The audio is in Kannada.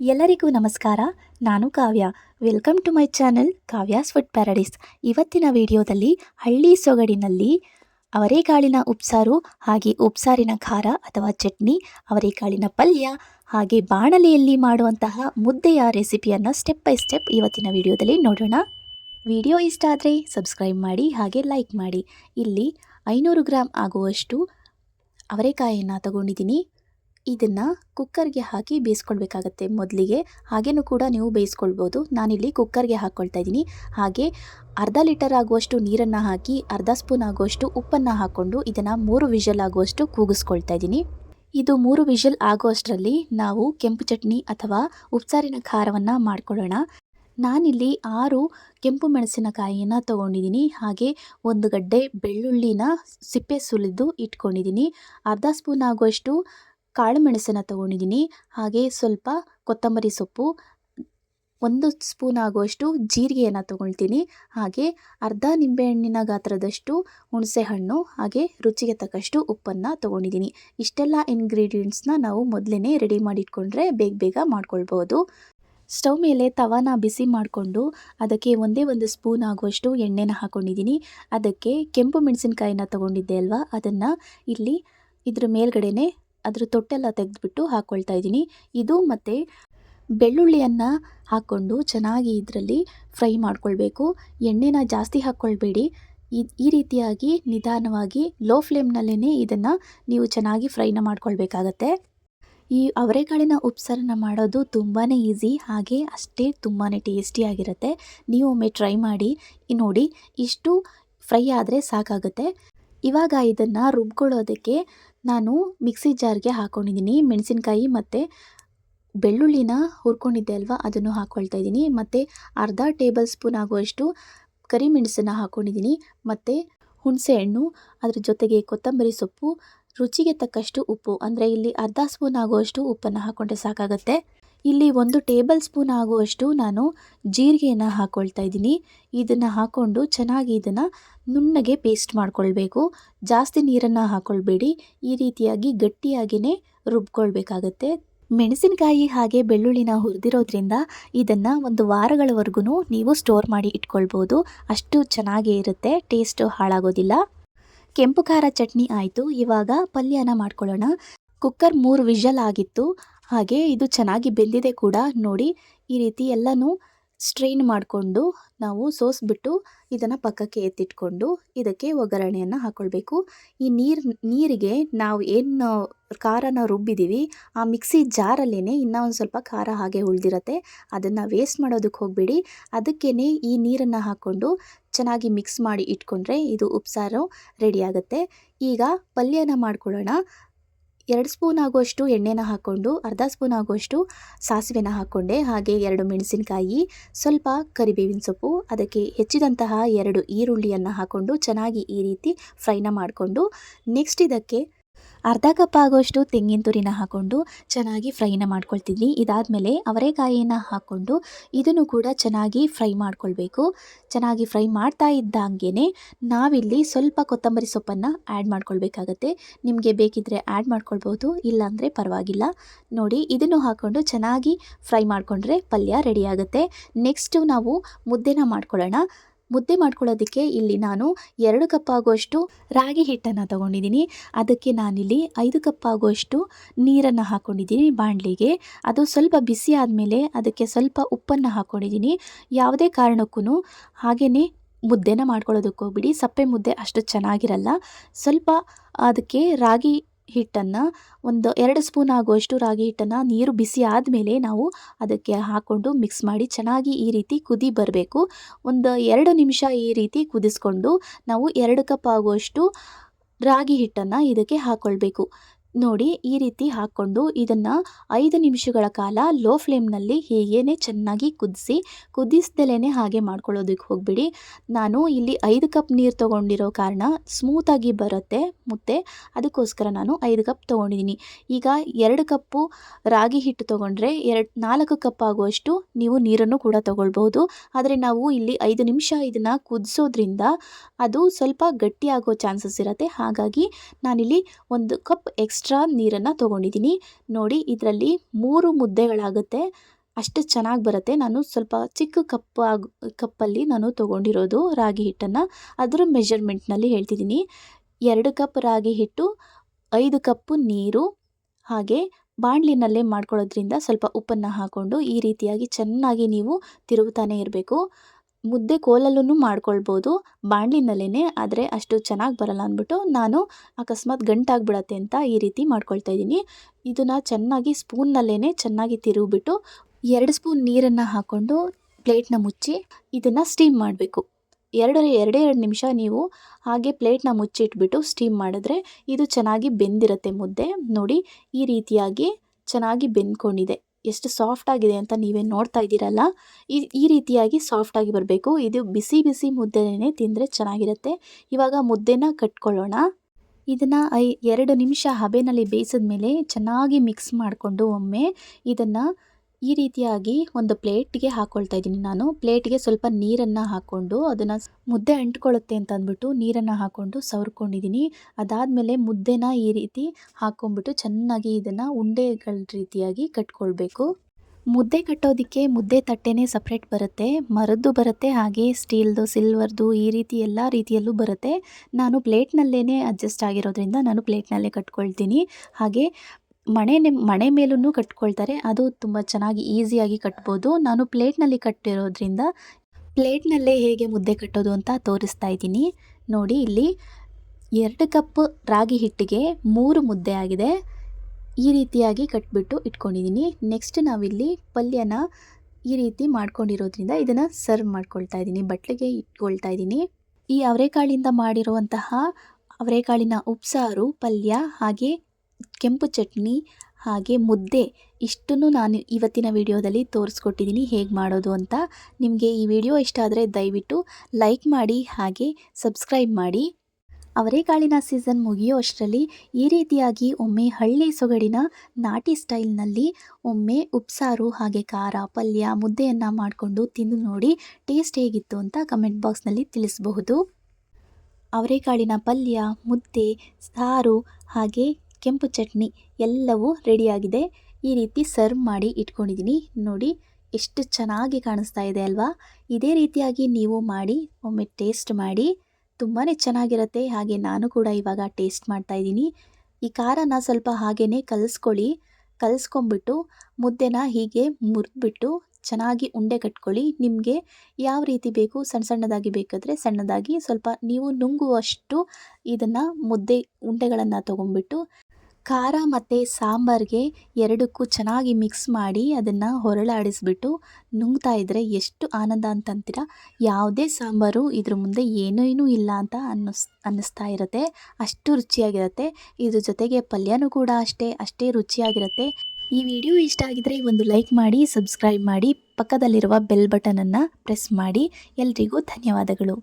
ಎಲ್ಲರಿಗೂ ನಮಸ್ಕಾರ. ನಾನು Kavya. Welcome to my channel Kavya's food paradise. ಇವತ್ತಿನ ವಿಡಿಯೋದಲ್ಲಿ ಹಳ್ಳಿ ಸೊಗಡಿನಲ್ಲಿ ಅವರೆಕಾಳಿನ ಉಪ್ಸಾರು, ಹಾಗೆ ಉಪ್ಸಾರಿನ ಖಾರ ಅಥವಾ ಚಟ್ನಿ, ಅವರೆಕಾಳಿನ ಪಲ್ಯ, ಹಾಗೆ ಬಾಣಲೆಯಲ್ಲಿ ಮಾಡುವಂತಹ ಮುದ್ದೆಯ ರೆಸಿಪಿಯನ್ನು ಸ್ಟೆಪ್ ಬೈ ಸ್ಟೆಪ್ ಇವತ್ತಿನ ವಿಡಿಯೋದಲ್ಲಿ ನೋಡೋಣ. ವಿಡಿಯೋ ಇಷ್ಟ ಆದರೆ ಸಬ್ಸ್ಕ್ರೈಬ್ ಮಾಡಿ, ಹಾಗೆ ಲೈಕ್ ಮಾಡಿ. ಇಲ್ಲಿ ಐನೂರು ಗ್ರಾಮ್ ಆಗುವಷ್ಟು ಅವರೆಕಾಯಿಯನ್ನು ತಗೊಂಡಿದ್ದೀನಿ. ಇದನ್ನು ಕುಕ್ಕರ್ಗೆ ಹಾಕಿ ಬೇಯಿಸ್ಕೊಳ್ಬೇಕಾಗತ್ತೆ ಮೊದಲಿಗೆ. ಹಾಗೇನೂ ಕೂಡ ನೀವು ಬೇಯಿಸ್ಕೊಳ್ಬೋದು. ನಾನಿಲ್ಲಿ ಕುಕ್ಕರ್ಗೆ ಹಾಕ್ಕೊಳ್ತಾ ಇದ್ದೀನಿ. ಹಾಗೆ ಅರ್ಧ ಲೀಟರ್ ಆಗುವಷ್ಟು ನೀರನ್ನು ಹಾಕಿ, ಅರ್ಧ ಸ್ಪೂನ್ ಆಗುವಷ್ಟು ಉಪ್ಪನ್ನು ಹಾಕ್ಕೊಂಡು ಇದನ್ನು ಮೂರು ವಿಷಲ್ ಆಗುವಷ್ಟು ಕೂಗಿಸ್ಕೊಳ್ತಾ ಇದ್ದೀನಿ. ಇದು ಮೂರು ವಿಷಲ್ ಆಗುವಷ್ಟರಲ್ಲಿ ನಾವು ಕೆಂಪು ಚಟ್ನಿ ಅಥವಾ ಉಪ್ಸಾರಿನ ಖಾರವನ್ನು ಮಾಡ್ಕೊಳ್ಳೋಣ. ನಾನಿಲ್ಲಿ ಆರು ಕೆಂಪು ಮೆಣಸಿನಕಾಯಿಯನ್ನು ತೊಗೊಂಡಿದ್ದೀನಿ. ಹಾಗೆ ಒಂದು ಗಡ್ಡೆ ಬೆಳ್ಳುಳ್ಳಿನ ಸಿಪ್ಪೆ ಸುಲಿದು ಇಟ್ಕೊಂಡಿದ್ದೀನಿ. ಅರ್ಧ ಸ್ಪೂನ್ ಆಗುವಷ್ಟು ಕಾಳು ಮೆಣಸನ್ನು ತೊಗೊಂಡಿದ್ದೀನಿ ಹಾಗೆ ಸ್ವಲ್ಪ ಕೊತ್ತಂಬರಿ ಸೊಪ್ಪು, ಒಂದು ಸ್ಪೂನ್ ಆಗುವಷ್ಟು ಜೀರಿಗೆಯನ್ನು ತೊಗೊಳ್ತೀನಿ. ಹಾಗೆ ಅರ್ಧ ನಿಂಬೆಹಣ್ಣಿನ ಗಾತ್ರದಷ್ಟು ಹುಣಸೆಹಣ್ಣು, ಹಾಗೆ ರುಚಿಗೆ ತಕ್ಕಷ್ಟು ಉಪ್ಪನ್ನು ತೊಗೊಂಡಿದ್ದೀನಿ ಇಷ್ಟೆಲ್ಲ ಇಂಗ್ರೀಡಿಯೆಂಟ್ಸ್ನ ನಾವು ಮೊದಲೇ ರೆಡಿ ಮಾಡಿಟ್ಕೊಂಡ್ರೆ ಬೇಗ ಬೇಗ ಮಾಡ್ಕೊಳ್ಬೋದು. ಸ್ಟವ್ ಮೇಲೆ ತವಾನ ಬಿಸಿ ಮಾಡಿಕೊಂಡು ಅದಕ್ಕೆ ಒಂದೇ ಒಂದು ಸ್ಪೂನ್ ಆಗುವಷ್ಟು ಎಣ್ಣೆನ ಹಾಕ್ಕೊಂಡಿದ್ದೀನಿ ಅದಕ್ಕೆ ಕೆಂಪು ಮೆಣಸಿನಕಾಯಿನ ತೊಗೊಂಡಿದ್ದೆ ಅಲ್ವಾ? ಅದನ್ನು ಇಲ್ಲಿ ಇದ್ರ ಮೇಲ್ಗಡೆನೆ ಅದ್ರ ತೊಟ್ಟೆಲ್ಲ ತೆಗೆದುಬಿಟ್ಟು ಹಾಕ್ಕೊಳ್ತಾ ಇದ್ದೀನಿ. ಇದು ಮತ್ತು ಬೆಳ್ಳುಳ್ಳಿಯನ್ನು ಹಾಕ್ಕೊಂಡು ಚೆನ್ನಾಗಿ ಇದರಲ್ಲಿ ಫ್ರೈ ಮಾಡ್ಕೊಳ್ಬೇಕು. ಎಣ್ಣೆನ ಜಾಸ್ತಿ ಹಾಕ್ಕೊಳ್ಬೇಡಿ ಈ ಈ ರೀತಿಯಾಗಿ ನಿಧಾನವಾಗಿ ಲೋ ಫ್ಲೇಮ್ನಲ್ಲೇ ಇದನ್ನು ನೀವು ಚೆನ್ನಾಗಿ ಫ್ರೈನ ಮಾಡ್ಕೊಳ್ಬೇಕಾಗತ್ತೆ. ಈ ಅವರೆಕಾಳಿನ ಉಪ್ಸಾರನ ಮಾಡೋದು ತುಂಬಾ ಈಸಿ, ಹಾಗೆ ಅಷ್ಟೇ ತುಂಬಾ ಟೇಸ್ಟಿಯಾಗಿರುತ್ತೆ ನೀವು ಒಮ್ಮೆ ಟ್ರೈ ಮಾಡಿ, ನೋಡಿ, ಇಷ್ಟು ಫ್ರೈ ಆದರೆ ಸಾಕಾಗುತ್ತೆ. ಇವಾಗ ಇದನ್ನು ರುಬ್ಕೊಳ್ಳೋದಕ್ಕೆ ನಾನು ಮಿಕ್ಸಿ ಜಾರ್ಗೆ ಹಾಕ್ಕೊಂಡಿದ್ದೀನಿ ಮೆಣಸಿನ್ಕಾಯಿ ಮತ್ತು ಬೆಳ್ಳುಳ್ಳಿನ ಹುರ್ಕೊಂಡಿದ್ದೆ ಅಲ್ವಾ, ಅದನ್ನು ಹಾಕ್ಕೊಳ್ತಾ ಇದ್ದೀನಿ. ಮತ್ತು ಅರ್ಧ ಟೇಬಲ್ ಸ್ಪೂನ್ ಆಗುವಷ್ಟು ಕರಿಮೆಣಸನ್ನು ಹಾಕ್ಕೊಂಡಿದ್ದೀನಿ ಮತ್ತು ಹುಣಸೆಹಣ್ಣು ಅದರ ಜೊತೆಗೆ ಕೊತ್ತಂಬರಿ ಸೊಪ್ಪು, ರುಚಿಗೆ ತಕ್ಕಷ್ಟು ಉಪ್ಪು, ಅಂದರೆ ಇಲ್ಲಿ ಅರ್ಧ ಸ್ಪೂನ್ ಆಗುವಷ್ಟು ಉಪ್ಪನ್ನು ಹಾಕ್ಕೊಂಡ್ರೆ ಸಾಕಾಗುತ್ತೆ. ಇಲ್ಲಿ ಒಂದು ಟೇಬಲ್ ಸ್ಪೂನ್ ಆಗುವಷ್ಟು ನಾನು ಜೀರಿಗೆಯನ್ನು ಹಾಕ್ಕೊಳ್ತಾ ಇದ್ದೀನಿ. ಇದನ್ನು ಹಾಕ್ಕೊಂಡು ಚೆನ್ನಾಗಿ ಇದನ್ನು ನುಣ್ಣಗೆ ಪೇಸ್ಟ್ ಮಾಡ್ಕೊಳ್ಬೇಕು. ಜಾಸ್ತಿ ನೀರನ್ನು ಹಾಕ್ಕೊಳ್ಬೇಡಿ ಈ ರೀತಿಯಾಗಿ ಗಟ್ಟಿಯಾಗಿಯೇ ರುಬ್ಕೊಳ್ಬೇಕಾಗತ್ತೆ. ಮೆಣಸಿನಕಾಯಿ ಹಾಗೆ ಬೆಳ್ಳುಳ್ಳಿನ ಹುರಿದಿರೋದ್ರಿಂದ ಇದನ್ನು ಒಂದು ವಾರಗಳವರೆಗೂ ನೀವು ಸ್ಟೋರ್ ಮಾಡಿ ಇಟ್ಕೊಳ್ಬೋದು. ಅಷ್ಟು ಚೆನ್ನಾಗೇ ಇರುತ್ತೆ. ಟೇಸ್ಟು ಹಾಳಾಗೋದಿಲ್ಲ. ಕೆಂಪು ಖಾರ ಚಟ್ನಿ ಆಯಿತು. ಇವಾಗ ಪಲ್ಯನ ಮಾಡ್ಕೊಳ್ಳೋಣ. ಕುಕ್ಕರ್ ಮೂರು ವಿಷಲ್ ಆಗಿತ್ತು. ಹಾಗೆ ಇದು ಚೆನ್ನಾಗಿ ಬೆಂದಿದೆ ಕೂಡ ನೋಡಿ. ಈ ರೀತಿ ಎಲ್ಲನೂ ಸ್ಟ್ರೈನ್ ಮಾಡಿಕೊಂಡು ನಾವು ಸೋಸ್ಬಿಟ್ಟು ಇದನ್ನು ಪಕ್ಕಕ್ಕೆ ಎತ್ತಿಟ್ಕೊಂಡು ಇದಕ್ಕೆ ಒಗ್ಗರಣೆಯನ್ನು ಹಾಕ್ಕೊಳ್ಬೇಕು ಈ ನೀರು, ನೀರಿಗೆ ನಾವು ಏನು ಖಾರನ ರುಬ್ಬಿದ್ದೀವಿ ಆ ಮಿಕ್ಸಿ ಜಾರಲ್ಲೇ ಇನ್ನೂ ಒಂದು ಸ್ವಲ್ಪ ಖಾರ ಹಾಗೆ ಉಳಿದಿರತ್ತೆ. ಅದನ್ನು ವೇಸ್ಟ್ ಮಾಡೋದಕ್ಕೆ ಹೋಗಬೇಡಿ. ಅದಕ್ಕೇ ಈ ನೀರನ್ನು ಹಾಕ್ಕೊಂಡು ಚೆನ್ನಾಗಿ ಮಿಕ್ಸ್ ಮಾಡಿ ಇಟ್ಕೊಂಡ್ರೆ ಇದು ಉಪ್ಸಾರು ರೆಡಿ ಆಗುತ್ತೆ. ಈಗ ಪಲ್ಯನ ಮಾಡ್ಕೊಳ್ಳೋಣ. ಎರಡು ಸ್ಪೂನ್ ಆಗುವಷ್ಟು ಎಣ್ಣೆನ ಹಾಕ್ಕೊಂಡು, ಅರ್ಧ ಸ್ಪೂನ್ ಆಗುವಷ್ಟು ಸಾಸಿವೆನ ಹಾಕ್ಕೊಂಡೆ. ಹಾಗೆ ಎರಡು ಮೆಣಸಿನಕಾಯಿ, ಸ್ವಲ್ಪ ಕರಿಬೇವಿನ ಸೊಪ್ಪು, ಅದಕ್ಕೆ ಹೆಚ್ಚಿದಂತಹ ಎರಡು ಈರುಳ್ಳಿಯನ್ನು ಹಾಕ್ಕೊಂಡು ಚೆನ್ನಾಗಿ ಈ ರೀತಿ ಫ್ರೈನ ಮಾಡಿಕೊಂಡು, ನೆಕ್ಸ್ಟ್ ಇದಕ್ಕೆ ಅರ್ಧ ಕಪ್ ಆಗೋಷ್ಟು ತೆಂಗಿನ ತುರಿನ ಹಾಕ್ಕೊಂಡು ಚೆನ್ನಾಗಿ ಫ್ರೈನ ಮಾಡ್ಕೊಳ್ತಿದ್ವಿ ಇದಾದಮೇಲೆ ಅವರೆಕಾಯಿನ ಹಾಕ್ಕೊಂಡು ಇದನ್ನು ಕೂಡ ಚೆನ್ನಾಗಿ ಫ್ರೈ ಮಾಡ್ಕೊಳ್ಬೇಕು. ಚೆನ್ನಾಗಿ ಫ್ರೈ ಮಾಡ್ತಾ ಇದ್ದಂಗೆ ನಾವಿಲ್ಲಿ ಸ್ವಲ್ಪ ಕೊತ್ತಂಬರಿ ಸೊಪ್ಪನ್ನು ಆ್ಯಡ್ ಮಾಡ್ಕೊಳ್ಬೇಕಾಗತ್ತೆ. ನಿಮಗೆ ಬೇಕಿದ್ದರೆ ಆ್ಯಡ್ ಮಾಡ್ಕೊಳ್ಬೋದು, ಇಲ್ಲಾಂದರೆ ಪರವಾಗಿಲ್ಲ. ನೋಡಿ, ಇದನ್ನು ಹಾಕ್ಕೊಂಡು ಚೆನ್ನಾಗಿ ಫ್ರೈ ಮಾಡಿಕೊಂಡ್ರೆ ಪಲ್ಯ ರೆಡಿ ಆಗುತ್ತೆ. ನೆಕ್ಸ್ಟು ನಾವು ಮುದ್ದೆನ ಮಾಡ್ಕೊಳ್ಳೋಣ. ಮುದ್ದೆ ಮಾಡ್ಕೊಳ್ಳೋದಕ್ಕೆ ಇಲ್ಲಿ ನಾನು ಎರಡು ಕಪ್ ಆಗುವಷ್ಟು ರಾಗಿ ಹಿಟ್ಟನ್ನು ತಗೊಂಡಿದ್ದೀನಿ. ಅದಕ್ಕೆ ನಾನಿಲ್ಲಿ ಐದು ಕಪ್ ಆಗುವಷ್ಟು ನೀರನ್ನು ಹಾಕ್ಕೊಂಡಿದ್ದೀನಿ ಬಾಣಲಿಗೆ. ಅದು ಸ್ವಲ್ಪ ಬಿಸಿ ಆದಮೇಲೆ ಅದಕ್ಕೆ ಸ್ವಲ್ಪ ಉಪ್ಪನ್ನು ಹಾಕ್ಕೊಂಡಿದ್ದೀನಿ ಯಾವುದೇ ಕಾರಣಕ್ಕೂ ಹಾಗೆಯೇ ಮುದ್ದೆನ ಮಾಡ್ಕೊಳ್ಳೋದಕ್ಕೆ ಹೋಗ್ಬಿಡಿ. ಸಪ್ಪೆ ಮುದ್ದೆ ಅಷ್ಟು ಚೆನ್ನಾಗಿರಲ್ಲ. ಸ್ವಲ್ಪ ಅದಕ್ಕೆ ರಾಗಿ ಹಿಟ್ಟನ್ನು ಒಂದು ಎರಡು ಸ್ಪೂನ್ ಆಗುವಷ್ಟು ರಾಗಿ ಹಿಟ್ಟನ್ನು ನೀರು ಬಿಸಿ ಆದಮೇಲೆ ನಾವು ಅದಕ್ಕೆ ಹಾಕ್ಕೊಂಡು ಮಿಕ್ಸ್ ಮಾಡಿ ಚೆನ್ನಾಗಿ ಈ ರೀತಿ ಕುದಿ ಬರಬೇಕು. ಒಂದು ಎರಡು ನಿಮಿಷ ಈ ರೀತಿ ಕುದಿಸ್ಕೊಂಡು ನಾವು ಎರಡು ಕಪ್ ಆಗುವಷ್ಟು ರಾಗಿ ಹಿಟ್ಟನ್ನು ಇದಕ್ಕೆ ಹಾಕ್ಕೊಳ್ಬೇಕು ನೋಡಿ ಈ ರೀತಿ ಹಾಕ್ಕೊಂಡು ಇದನ್ನು ಐದು ನಿಮಿಷಗಳ ಕಾಲ ಲೋ ಫ್ಲೇಮ್ನಲ್ಲಿ ಹೀಗೇ ಚೆನ್ನಾಗಿ ಕುದಿಸಿ ಕುದಿಸ್ದಲೇ ಹಾಗೆ ಮಾಡ್ಕೊಳ್ಳೋದಕ್ಕೆ ಹೋಗ್ಬಿಡಿ. ನಾನು ಇಲ್ಲಿ ಐದು ಕಪ್ ನೀರು ತೊಗೊಂಡಿರೋ ಕಾರಣ ಸ್ಮೂತಾಗಿ ಬರುತ್ತೆ. ಮುತ್ತೆ ಅದಕ್ಕೋಸ್ಕರ ನಾನು ಐದು ಕಪ್ ತೊಗೊಂಡಿದ್ದೀನಿ. ಈಗ ಎರಡು ಕಪ್ಪು ರಾಗಿ ಹಿಟ್ಟು ತೊಗೊಂಡ್ರೆ ಎರಡು, ನಾಲ್ಕು ಕಪ್ ಆಗುವಷ್ಟು ನೀವು ನೀರನ್ನು ಕೂಡ ತೊಗೊಳ್ಬೋದು ಆದರೆ ನಾವು ಇಲ್ಲಿ ಐದು ನಿಮಿಷ ಇದನ್ನು ಕುದಿಸೋದ್ರಿಂದ ಅದು ಸ್ವಲ್ಪ ಗಟ್ಟಿಯಾಗೋ ಚಾನ್ಸಸ್ ಇರುತ್ತೆ. ಹಾಗಾಗಿ ನಾನಿಲ್ಲಿ ಒಂದು ಕಪ್ ಎಕ್ಸ್ಟ್ರಾ ಎಕ್ಸ್ಟ್ರಾ ನೀರನ್ನು ತೊಗೊಂಡಿದ್ದೀನಿ. ನೋಡಿ, ಇದರಲ್ಲಿ ಮೂರು ಮುದ್ದೆಗಳಾಗುತ್ತೆ. ಅಷ್ಟು ಚೆನ್ನಾಗಿ ಬರುತ್ತೆ. ನಾನು ಸ್ವಲ್ಪ ಚಿಕ್ಕ ಕಪ್ ಕಪ್ಪಲ್ಲಿ ನಾನು ತೊಗೊಂಡಿರೋದು ರಾಗಿ ಹಿಟ್ಟನ್ನು. ಅದರ ಮೆಜರ್ಮೆಂಟ್ನಲ್ಲಿ ಹೇಳ್ತಿದ್ದೀನಿ. ಎರಡು ಕಪ್ ರಾಗಿ ಹಿಟ್ಟು, ಐದು ಕಪ್ಪು ನೀರು, ಹಾಗೆ ಬಾಣಲಿನಲ್ಲೇ ಮಾಡ್ಕೊಳ್ಳೋದ್ರಿಂದ ಸ್ವಲ್ಪ ಉಪ್ಪನ್ನು ಹಾಕ್ಕೊಂಡು ಈ ರೀತಿಯಾಗಿ ಚೆನ್ನಾಗಿ ನೀವು ತಿರುಗುತ್ತಾನೆ ಇರಬೇಕು. ಮುದ್ದೆ ಕೋಲಲ್ಲೂ ಮಾಡ್ಕೊಳ್ಬೋದು ಬಾಣಲಿನಲ್ಲೇ ಆದರೆ ಅಷ್ಟು ಚೆನ್ನಾಗಿ ಬರಲ್ಲ ಅಂದ್ಬಿಟ್ಟು ನಾನು ಅಕಸ್ಮಾತ್ ಗಂಟಾಗ್ಬಿಡತ್ತೆ ಅಂತ ಈ ರೀತಿ ಮಾಡ್ಕೊಳ್ತಾ ಇದ್ದೀನಿ. ಇದನ್ನು ಚೆನ್ನಾಗಿ ಸ್ಪೂನ್ನಲ್ಲೇ ಚೆನ್ನಾಗಿ ತಿರುಗಿಬಿಟ್ಟು ಎರಡು ಸ್ಪೂನ್ ನೀರನ್ನು ಹಾಕ್ಕೊಂಡು ಪ್ಲೇಟ್ನ ಮುಚ್ಚಿ ಇದನ್ನು ಸ್ಟೀಮ್ ಮಾಡಬೇಕು. ಎರಡು ಎರಡೇ ಎರಡು ನಿಮಿಷ ನೀವು ಹಾಗೆ ಪ್ಲೇಟ್ನ ಮುಚ್ಚಿಟ್ಬಿಟ್ಟು ಸ್ಟೀಮ್ ಮಾಡಿದ್ರೆ ಇದು ಚೆನ್ನಾಗಿ ಬೆಂದಿರುತ್ತೆ ಮುದ್ದೆ. ನೋಡಿ, ಈ ರೀತಿಯಾಗಿ ಚೆನ್ನಾಗಿ ಬೆಂದ್ಕೊಂಡಿದೆ. ಎಷ್ಟು ಸಾಫ್ಟ್ ಆಗಿದೆ ಅಂತ ನೀವೇನು ನೋಡ್ತಾ ಇದ್ದೀರಲ್ಲ, ಈ ಈ ರೀತಿಯಾಗಿ ಸಾಫ್ಟಾಗಿ ಬರಬೇಕು. ಇದು ಬಿಸಿ ಬಿಸಿ ಮುದ್ದೆನೇ ತಿಂದರೆ ಚೆನ್ನಾಗಿರುತ್ತೆ. ಇವಾಗ ಮುದ್ದೆನ ಕಟ್ಕೊಳ್ಳೋಣ. ಇದನ್ನು ಐ, ಎರಡು ನಿಮಿಷ ಹಬೆನಲ್ಲಿ ಬೇಯಿಸಿದ ಮೇಲೆ ಚೆನ್ನಾಗಿ ಮಿಕ್ಸ್ ಮಾಡಿಕೊಂಡು ಒಮ್ಮೆ ಇದನ್ನು ಈ ರೀತಿಯಾಗಿ ಒಂದು ಪ್ಲೇಟ್ಗೆ ಹಾಕ್ಕೊಳ್ತಾ ಇದ್ದೀನಿ ನಾನು. ಪ್ಲೇಟ್ಗೆ ಸ್ವಲ್ಪ ನೀರನ್ನು ಹಾಕ್ಕೊಂಡು ಅದನ್ನು ಮುದ್ದೆ ಅಂಟ್ಕೊಳ್ಳುತ್ತೆ ಅಂತ ಅಂದ್ಬಿಟ್ಟು ನೀರನ್ನು ಹಾಕ್ಕೊಂಡು ಸವರ್ಕೊಂಡಿದ್ದೀನಿ. ಅದಾದಮೇಲೆ ಮುದ್ದೆನ ಈ ರೀತಿ ಹಾಕ್ಕೊಂಡ್ಬಿಟ್ಟು ಚೆನ್ನಾಗಿ ಇದನ್ನು ಉಂಡೆಗಳ ರೀತಿಯಾಗಿ ಕಟ್ಕೊಳ್ಬೇಕು. ಮುದ್ದೆ ಕಟ್ಟೋದಕ್ಕೆ ಮುದ್ದೆ ತಟ್ಟೆನೇ ಸಪ್ರೇಟ್ ಬರುತ್ತೆ. ಮರದ್ದು ಬರುತ್ತೆ, ಹಾಗೆ ಸ್ಟೀಲ್ದು, ಸಿಲ್ವರ್ದು ಈ ರೀತಿ ಎಲ್ಲ ರೀತಿಯಲ್ಲೂ ಬರುತ್ತೆ. ನಾನು ಪ್ಲೇಟ್ನಲ್ಲೇ ಅಡ್ಜಸ್ಟ್ ಆಗಿರೋದ್ರಿಂದ ನಾನು ಪ್ಲೇಟ್ನಲ್ಲೇ ಕಟ್ಕೊಳ್ತೀನಿ. ಹಾಗೆ ಮಣೆ ಮಣೆ ಮೇಲೂ ಕಟ್ಕೊಳ್ತಾರೆ. ಅದು ತುಂಬ ಚೆನ್ನಾಗಿ ಈಸಿಯಾಗಿ ಕಟ್ಬೋದು. ನಾನು ಪ್ಲೇಟ್ನಲ್ಲಿ ಕಟ್ಟಿರೋದ್ರಿಂದ ಪ್ಲೇಟ್ನಲ್ಲೇ ಹೇಗೆ ಮುದ್ದೆ ಕಟ್ಟೋದು ಅಂತ ತೋರಿಸ್ತಾ ಇದ್ದೀನಿ. ನೋಡಿ, ಇಲ್ಲಿ ಎರಡು ಕಪ್ ರಾಗಿ ಹಿಟ್ಟಿಗೆ ಮೂರು ಮುದ್ದೆ ಆಗಿದೆ. ಈ ರೀತಿಯಾಗಿ ಕಟ್ಬಿಟ್ಟು ಇಟ್ಕೊಂಡಿದ್ದೀನಿ. ನೆಕ್ಸ್ಟ್ ನಾವಿಲ್ಲಿ ಪಲ್ಯನ ಈ ರೀತಿ ಮಾಡ್ಕೊಂಡಿರೋದ್ರಿಂದ ಇದನ್ನು ಸರ್ವ್ ಮಾಡ್ಕೊಳ್ತಾ ಇದ್ದೀನಿ. ಬಟ್ಲಿಗೆ ಇಟ್ಕೊಳ್ತಾ ಇದ್ದೀನಿ. ಈ ಅವರೆಕಾಳಿಂದ ಮಾಡಿರುವಂತಹ ಅವರೆಕಾಳಿನ ಉಪ್ಸಾರು, ಪಲ್ಯ ಹಾಗೆ ಕೆಂಪು ಚಟ್ನಿ ಹಾಗೆ ಮುದ್ದೆ ಇಷ್ಟನ್ನು ನಾನು ಇವತ್ತಿನ ವಿಡಿಯೋದಲ್ಲಿ ತೋರಿಸ್ಕೊಟ್ಟಿದ್ದೀನಿ ಹೇಗೆ ಮಾಡೋದು ಅಂತ. ನಿಮಗೆ ಈ ವಿಡಿಯೋ ಇಷ್ಟ ಆದರೆ ದಯವಿಟ್ಟು ಲೈಕ್ ಮಾಡಿ ಹಾಗೆ ಸಬ್ಸ್ಕ್ರೈಬ್ ಮಾಡಿ. ಅವರೆಕಾಳಿನ ಸೀಸನ್ ಮುಗಿಯೋ ಅಷ್ಟರಲ್ಲಿ ಈ ರೀತಿಯಾಗಿ ಒಮ್ಮೆ ಹಳ್ಳಿ ಸೊಗಡಿನ ನಾಟಿ ಸ್ಟೈಲ್ನಲ್ಲಿ ಒಮ್ಮೆ ಉಪ್ಸಾರು ಹಾಗೆ ಖಾರ, ಪಲ್ಯ, ಮುದ್ದೆಯನ್ನು ಮಾಡಿಕೊಂಡು ತಿಂದು ನೋಡಿ ಟೇಸ್ಟ್ ಹೇಗಿತ್ತು ಅಂತ ಕಮೆಂಟ್ ಬಾಕ್ಸ್ನಲ್ಲಿ ತಿಳಿಸಬಹುದು. ಅವರೆಕಾಳಿನ ಪಲ್ಯ, ಮುದ್ದೆ, ಸಾರು ಹಾಗೆ ಕೆಂಪು ಚಟ್ನಿ ಎಲ್ಲವೂ ರೆಡಿಯಾಗಿದೆ. ಈ ರೀತಿ ಸರ್ವ್ ಮಾಡಿ ಇಟ್ಕೊಂಡಿದ್ದೀನಿ ನೋಡಿ, ಎಷ್ಟು ಚೆನ್ನಾಗಿ ಕಾಣಿಸ್ತಾ ಇದೆ ಅಲ್ವಾ? ಇದೇ ರೀತಿಯಾಗಿ ನೀವು ಮಾಡಿ, ಒಮ್ಮೆ ಟೇಸ್ಟ್ ಮಾಡಿ. ತುಂಬಾ ಚೆನ್ನಾಗಿರುತ್ತೆ. ಹಾಗೆ ನಾನು ಕೂಡ ಇವಾಗ ಟೇಸ್ಟ್ ಮಾಡ್ತಾ ಇದ್ದೀನಿ. ಈ ಖಾರನ ಸ್ವಲ್ಪ ಹಾಗೆಯೇ ಕಲಿಸ್ಕೊಳ್ಳಿ. ಕಲಿಸ್ಕೊಂಬಿಟ್ಟು ಮುದ್ದೆನ ಹೀಗೆ ಮುರಿದ್ಬಿಟ್ಟು ಚೆನ್ನಾಗಿ ಉಂಡೆ ಕಟ್ಕೊಳ್ಳಿ. ನಿಮಗೆ ಯಾವ ರೀತಿ ಬೇಕು, ಸಣ್ಣ ಸಣ್ಣದಾಗಿ ಬೇಕಾದರೆ ಸಣ್ಣದಾಗಿ, ಸ್ವಲ್ಪ ನೀವು ನುಂಗುವಷ್ಟು ಇದನ್ನು ಮುದ್ದೆ ಉಂಡೆಗಳನ್ನು ತೊಗೊಂಬಿಟ್ಟು ಖಾರ ಮತ್ತು ಸಾಂಬಾರಿಗೆ ಎರಡಕ್ಕೂ ಚೆನ್ನಾಗಿ ಮಿಕ್ಸ್ ಮಾಡಿ ಅದನ್ನು ಹೊರಳಾಡಿಸ್ಬಿಟ್ಟು ನುಂಗ್ತಾ ಇದ್ದರೆ ಎಷ್ಟು ಆನಂದ ಅಂತಂತೀರ? ಯಾವುದೇ ಸಾಂಬಾರು ಇದ್ರ ಮುಂದೆ ಏನೂ ಇಲ್ಲ ಅಂತ ಅನ್ನಿಸ್, ಅನ್ನಿಸ್ತಾ ಇರುತ್ತೆ. ಅಷ್ಟು ರುಚಿಯಾಗಿರುತ್ತೆ. ಇದ್ರ ಜೊತೆಗೆ ಪಲ್ಯನೂ ಕೂಡ ಅಷ್ಟೇ ಅಷ್ಟೇ ರುಚಿಯಾಗಿರುತ್ತೆ. ಈ ವಿಡಿಯೋ ಇಷ್ಟ ಆಗಿದ್ರೆ ಒಂದು ಲೈಕ್ ಮಾಡಿ, ಸಬ್ಸ್ಕ್ರೈಬ್ ಮಾಡಿ, ಪಕ್ಕದಲ್ಲಿರುವ ಬೆಲ್ ಬಟನನ್ನು ಪ್ರೆಸ್ ಮಾಡಿ. ಎಲ್ರಿಗೂ ಧನ್ಯವಾದಗಳು.